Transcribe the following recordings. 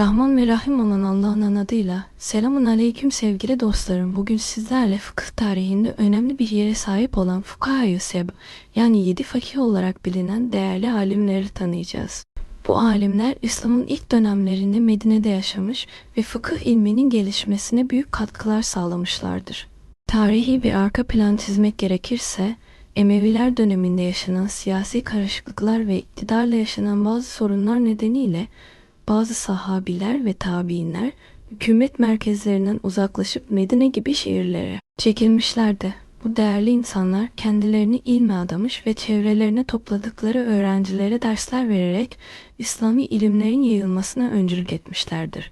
Rahman ve Rahim olan Allah'ın adıyla selamun aleyküm sevgili dostlarım. Bugün sizlerle fıkıh tarihinde önemli bir yere sahip olan Fukaha-i Seb yani yedi fakih olarak bilinen değerli alimleri tanıyacağız. Bu alimler İslam'ın ilk dönemlerinde Medine'de yaşamış ve fıkıh ilminin gelişmesine büyük katkılar sağlamışlardır. Tarihi bir arka plan çizmek gerekirse Emeviler döneminde yaşanan siyasi karışıklıklar ve iktidarla yaşanan bazı sorunlar nedeniyle bazı sahabiler ve tabiinler hükümet merkezlerinden uzaklaşıp Medine gibi şehirlere çekilmişlerdi. Bu değerli insanlar kendilerini ilme adamış ve çevrelerine topladıkları öğrencilere dersler vererek İslami ilimlerin yayılmasına öncülük etmişlerdir.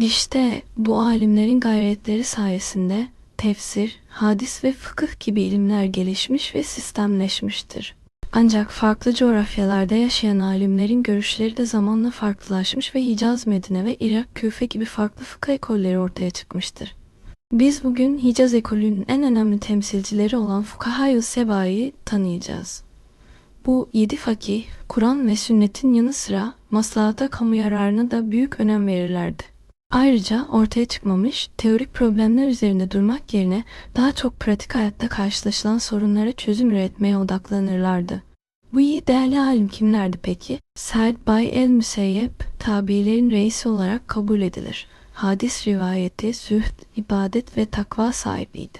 İşte bu alimlerin gayretleri sayesinde tefsir, hadis ve fıkıh gibi ilimler gelişmiş ve sistemleşmiştir. Ancak farklı coğrafyalarda yaşayan alimlerin görüşleri de zamanla farklılaşmış ve Hicaz, Medine ve Irak, Küfe gibi farklı fıkıh ekolleri ortaya çıkmıştır. Biz bugün Hicaz ekolünün en önemli temsilcileri olan Fukaha-i Seba'yı tanıyacağız. Bu yedi fakih, Kur'an ve sünnetin yanı sıra maslahata kamu yararına da büyük önem verirlerdi. Ayrıca ortaya çıkmamış teorik problemler üzerinde durmak yerine daha çok pratik hayatta karşılaşılan sorunlara çözüm üretmeye odaklanırlardı. Bu iyi değerli alim kimlerdi peki? Said Bay el-Müseyyep tabiilerin reisi olarak kabul edilir. Hadis rivayeti, zühd, ibadet ve takva sahibiydi.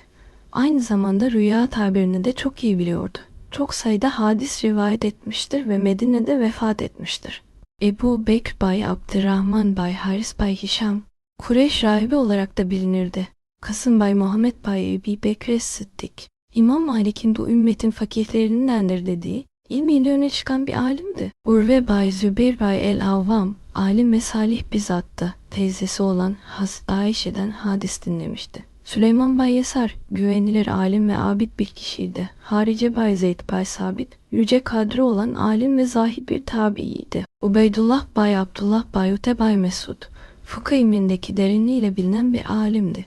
Aynı zamanda rüya tabirini de çok iyi biliyordu. Çok sayıda hadis rivayet etmiştir ve Medine'de vefat etmiştir. Ebu Bekr Bay Abdurrahman Bay Haris Bay Hişam, Kureyş rahibi olarak da bilinirdi. Kasım Bay Muhammed Bay Ebi Bekir Sıddık. İmam Malik'in bu ümmetin fakihlerindendir dediği, ilmiyle öne çıkan bir alimdi. Urve Bay Zübeyir Bay El Avvam, alim ve salih bir zattı. Teyzesi olan Has Ayşe'den hadis dinlemişti. Süleyman Bay Yesar, güvenilir alim ve abid bir kişiydi. Harice Bay Zeyd Bay Sabit, yüce kadri olan alim ve zahid bir tabiiydi. Ubeydullah Bay Abdullah Bay Ute Bay Mesud, fıkıh ilmindeki derinliğiyle bilinen bir alimdi.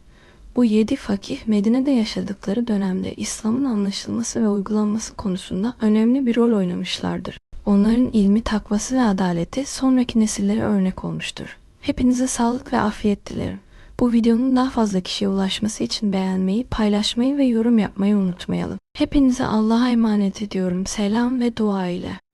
Bu yedi fakih Medine'de yaşadıkları dönemde İslam'ın anlaşılması ve uygulanması konusunda önemli bir rol oynamışlardır. Onların ilmi, takvası ve adaleti sonraki nesillere örnek olmuştur. Hepinize sağlık ve afiyet dilerim. Bu videonun daha fazla kişiye ulaşması için beğenmeyi, paylaşmayı ve yorum yapmayı unutmayalım. Hepinize Allah'a emanet ediyorum. Selam ve dua ile.